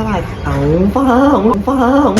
สวัสดีเอาฟังฟัง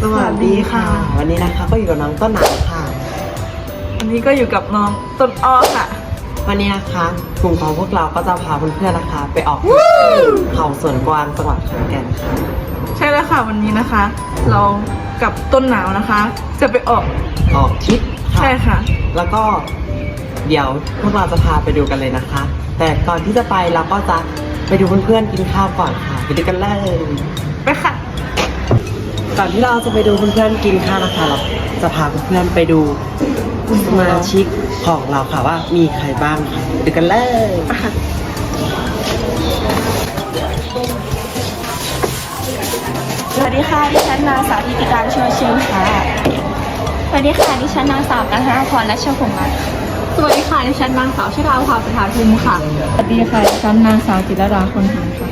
สวัสดีค่ะ วันนี้นะคะก็อยู่กับน้องต้นหนาวค่ะ วันนี้ก็อยู่กับน้องต้นอ้อค่ะ วันนี้นะคะกลุ่มของพวกเราก็จะพาเพื่อนๆนะคะ ไปออกเขาสวนกวางจังหวัดขอนแก่นค่ะ ใช่แล้วค่ะวันนี้นะคะ เรากับต้นหนาวนะคะ จะไปออกออกทริปค่ะใช่ค่ะ แล้วก็เดี๋ยวพวกเราจะพาไปดูกันเลยนะคะ แต่ก่อนที่จะไปเราก็จะไปดูเพื่อนๆกินข้าวก่อนค่ะไปดูกันเลยไปค่ะ ก่อนที่เราจะไปดูเพื่อนๆกินข้าวนะคะเราจะพาเพื่อนๆไปดูสมาชิกของเราค่ะว่ามีใครบ้างค่ะไปดูกันเลยส วัสดีค่ะดิฉันนางสาวธิติการชัวเชียงค่ะ สวัสดีค่ะดิฉันนางสาวกันธนาพรและชพงศ์รัตน์สวัสดีค่ะดิฉันนางสาวชิราภาสถานภูมิค่ะ สวัสดีค่ะดิฉันนางสาวจิรดาคนหาค่ะ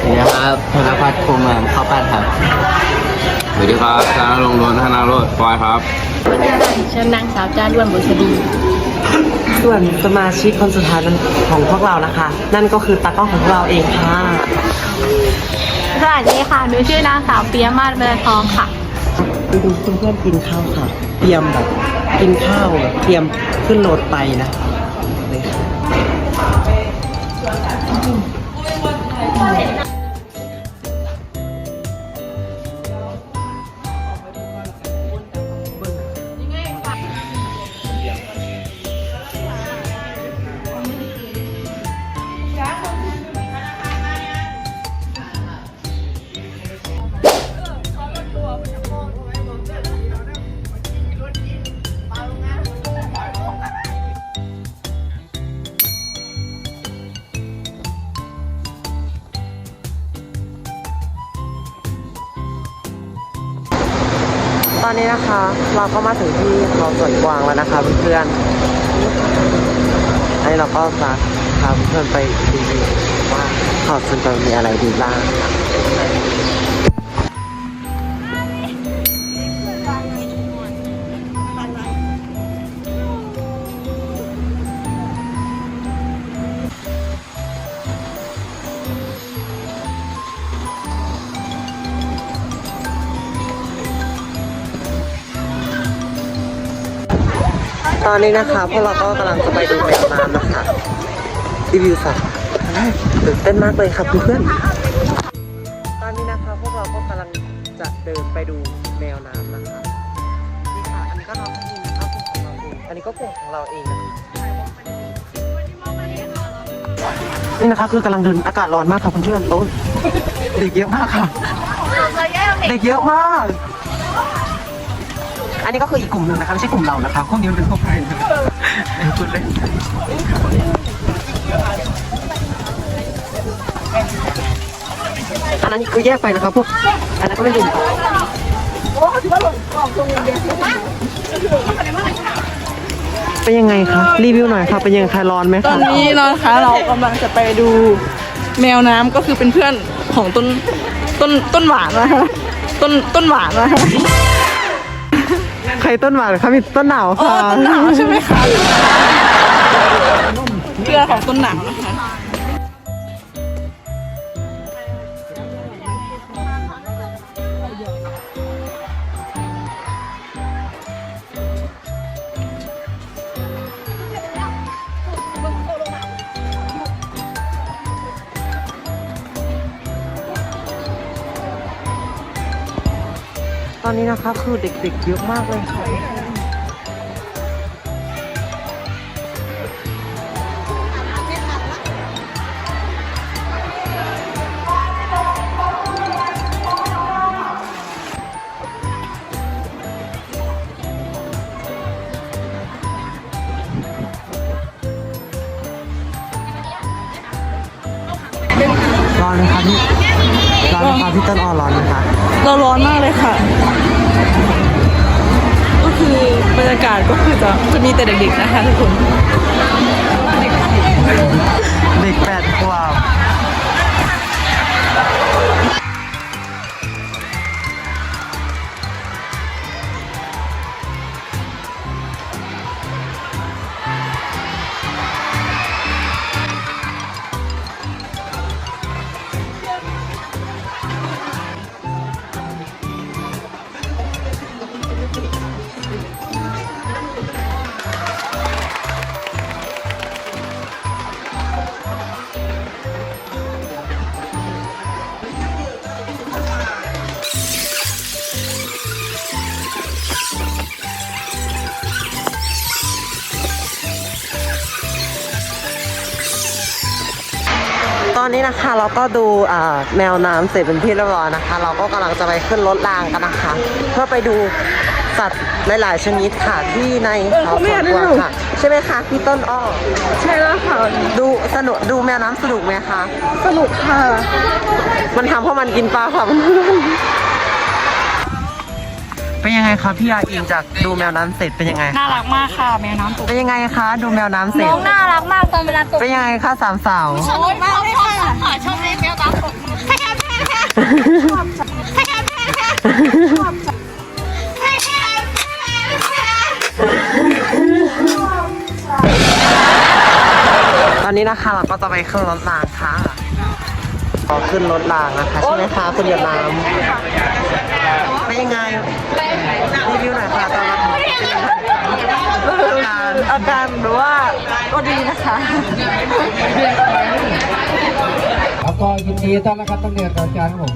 สวัสดีครับธนพัฒน์คงงามข้าวปั้นครับ สวัสดีครับจารงรนธนาโรดฟอยครับ สวัสดีค่ะดิฉันนางสาวจ้าด้วนบุษดี ส่วนสมาชิกคนสุดท้ายนั้นของพวกเรานะคะ นั่นก็คือตากล้องของพวกเราเองค่ะ สวัสดีค่ะ หนูชื่อนางสาวเปียมาศเบลทองค่ะ ไปดูเพื่อนๆกินข้าวค่ะ เตรียมแบบกินข้าวแบบเตรียมขึ้นรถไปนะเลยค่ะ อนนี้นะคะ เราก็มาถึงที่เขาสวนกวางแล้วนะคะเพื่อนๆให้เราก็จะพาเพื่อนไปดูว่าเขาสวนกวางมีอะไรดีบ้าง ตอนนี้นะคะพวกเราก็กำลังจะไปดูแมวน้ำนะคะรีวิวสัตว์ตื่นเต้นมากเลยครับเพื่อนๆตอนนี้นะคะพวกเราก็กำลังจะเดินไปดูแมวน้ำนะคะนี่ค่ะอันนี้ก็น้องพิมนะคะกลุ่มของเราเองอันนี้ก็กลุ่มของเราเองนะคะนี่นะคะคือกำลังเดินอากาศร้อนมากค่ะเพื่อนๆโอ้ยเด็กเยอะมากค่ะเด็กเยอะมาก อันนี้ก็คืออีกกลุ่มหนึ่งนะคะไม่ใช่กลุ่มเรานะคะพวกนี้มันเป็นพวกใครนะพูดเล่นอันนั้นคือแยกไปนะครับพวกอันนั้นก็เป็นกลุ่มเป็นยังไงคะรีวิวหน่อยค่ะเป็นยังไงคะร้อนไหมตอคะนนี้นะคะเรากำลังจะไปดูแมวน้ำก็คือเป็นเพื่อนของต้นต้นต้นหวานนะคะต้นต้นหวานนะคะ ครต้นหวานคะมีต้นหนาวค่ะ ต้นหนาวใช่ไหมคะเพื่อของต้นหนาวนะคะ อนนี้นะคะคือเด็กๆเยอะมากเลยค่ะร้อนไหมคะพี่ร้อนไหมคะพี่ต้นอ้อร้อนไหมคะ เราร้อนมากเลยค่ะ ก็คือบรรยากาศก็คือจะจะมีแต่เด็กๆนะคะทุกคน เด็กแปดขวบ อนนี้นะคะเราก็ดูอ่าแมวน้ำเสร็จเป็นที่เรียบร้อยนะคะ เราก็กำลังจะไปขึ้นรถรางกันนะคะ เพื่อไปดูสัตว์หลายๆชนิดค่ะที่ในเขาสวนกวางค่ะ ใช่ไหมคะพี่ต้นอ้อใช่แล้วค่ะ ดูสนุกดูแมวน้ำสนุกไหมคะ สนุกค่ะ มันทำเพราะมันกินปลาค่ะเป็นยังไงคะพี่อาอิงจากดูแมวน้ำเสร็จเป็นยังไงน่ารักมากค่ะแมวน้ำตกเป็นยังไงคะ ดูแมวน้ำเสร็น้จองน่ารักมากตอนเวลาตกเป็นยังไงคะสามสาวชอบมากเลย ค่ะค่ะชอบเล่นแมวน้ำตกแค่แค่แค่แค่แค่แค่แค่ตอนนี้นะคะเราก็จะไปขึ้นรถรางค่ะขอขึ้นรถรางนะคะใช่ไหมคะคุณเหยียบน้ำเป็นยังไงรีวิวหน่อยค่ะตอนรับการอาการหรือว่าก็ดีนะคะแล้ว ก็ยินดีต้อนรับครับต้องเรียนอาจารย์ครับผม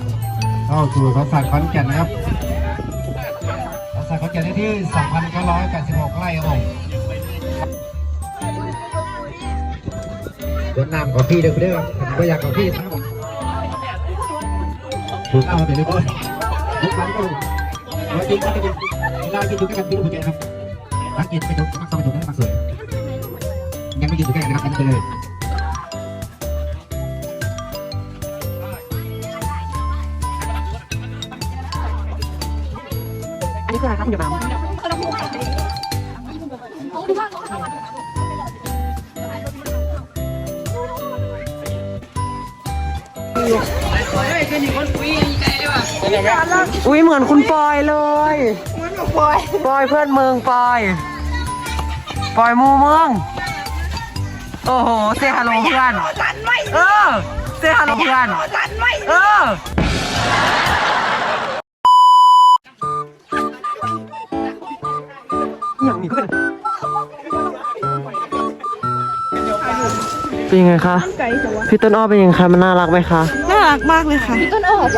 เข้าสู่เขาสัตว์ขอนแก่นนะครับเขาสัตว์ขอนแก่นได้ที่2,986ไร่ครับผมรดน้ำของพี่เด้อเด้อผมก็อยากของพี่นะครับผมถูกเอาเดี๋ยวนี้ก็ทุกครั้งก็เรากินกันกินเวลากินอยู่ด้วยกันกินหัวใจครับทั้งกินไปถูกทั้งเข้าไปถูกทั้งมาสวยยังไม่กินอยู่ใกล้กันนะครับกินไปเลย คืออะไรคะคุณเหยียบน้ำอุ้ยเหมือนคุณปอยเลยเหมือนปอยปอยเพื่อนเมืองปอยปอยหมูเมือง โอ้โหเซฮัลโหลเพื่อนเออเซฮัลโหลเพื่อนเออ อย่างนี้เพื่อนเป็นยังไงคะ พี่ต้นอ้อเป็นยังไงคะ มันน่ารักไหมคะ น่ารักมากเลยค่ะต้นออก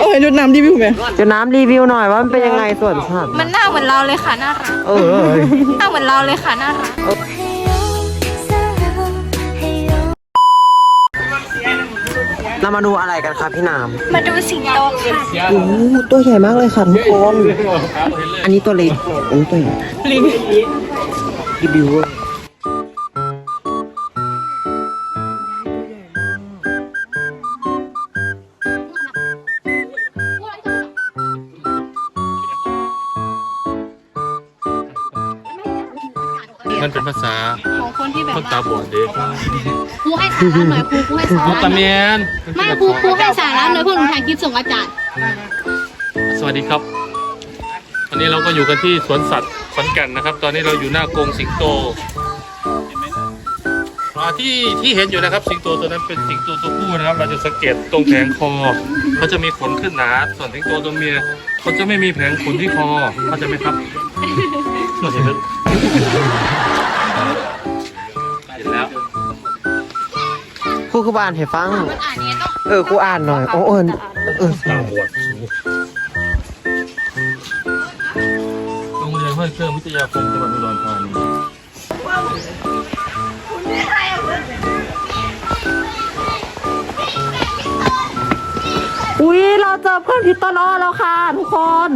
โอ้ยดูน้ำรีวิวไหมเดี๋ยวน้ำรีวิวหน่อยว่ามันเป็นยังไงส่วนสัตว์มันหน้าเหมือนเราเลยค่ะน่ารัก เออ หน้าเหมือนเราเลยค่ะน่ารัก เรามาดูอะไรกันครับพี่น้มาดูสิงโตค่ะำโอ้โหตัวใหญ่มากเลยค่ะทุกคน อันนี้ตัวเล็กอันนี้ตัวใหญ่ลิงรีวิวมันเป็นภาษาของ คนที่แบบคนตาว่าบอดเด็กครูให้สาระหน่อยครูครูให้สามุระกตะเมียนไม่ครูครูให้สาระหน่อยพวกหนูถ่ายคลิปส่งอาจารย์สวัสดีครับวันนี้เราก็อยู่กันที่สวนสัตว์ขอนแก่นนะครับ ตอนนี้เราอยู่หน้ากรงสิงโตอ่าที่ที่เห็นอยู่นะครับ สิงโตตัวนั้นเป็นสิงโตตัวผู้นะครับ เราจะสังเกตตรงแผงคอเขาจะมีขนขึ้นหนา ส่วนสิงโตตัวเมียเขาจะไม่มีแผงขนที่คอเขาใจะไหมครับเห็นไหมเครูคือบ้านให้ฟัง มันอ่านนี้ต้องเออครูอ่านหน่อยโอ้เออเออตาบอดโรงเรียนห้วยเครื่องวิทยาคมจังหวัดอุดรธานีอุ้ยเราเจอเพื่อนพี่ต้นอ้อแล้วค่ะทุกคน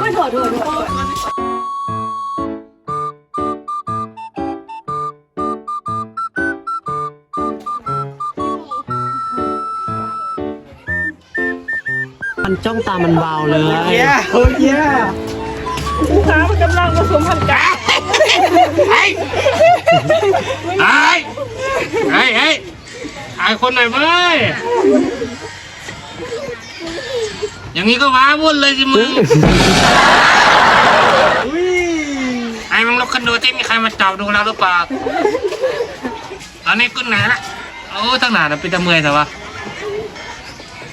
มัันจ้องตามันเบาเลยโอ้ยครูคะมันกำลังผสมพันธุ์กันไอ้ไอ้ไอ้ไอ้ไอ้คนไหนเว้ยอย่างนี้ก็ว้าวุ่นเลยสิมึงไอ้มึงลุกขึ้นดูที่มีใครมาจับดูเราหรือเปล่าตอนนี้ขึ้นไหนละโอ้ตั้งนานเป็นตะเมยแต่ว่า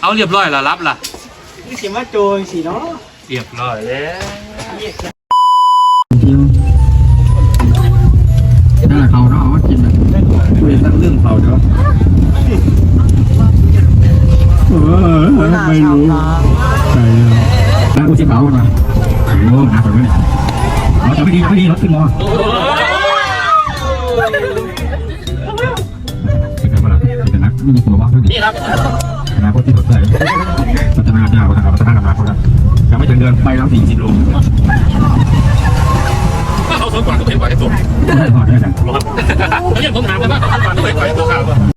เอาเรียบร้อยแล้วรับล่ะ สิมาโจยสิเนาะเรียบร้อยแล้วนั่นแหละเขาเราเอามานนะคุเรื่องเขาเดี๋ยวไม่รู้ใช่แล้วกูจะเผาหน่อยโอ้หนักไปไหมเราจะไม่ดีไม่ดีรถขึ้นมอนี่ครับ นาคตที่สดใสพัฒนาเจ้าพัฒนาพัฒนาอนาคตครับยังไม่ถึงเดือนไปแล้วสี่สิบโลถ้าเขาสนกว่าก็เป็นกว่าที่สุดไม่พอได้กันแล้วยังผมถามเลยว่าเขาสนกว่าก็เป็นกว่าที่สุด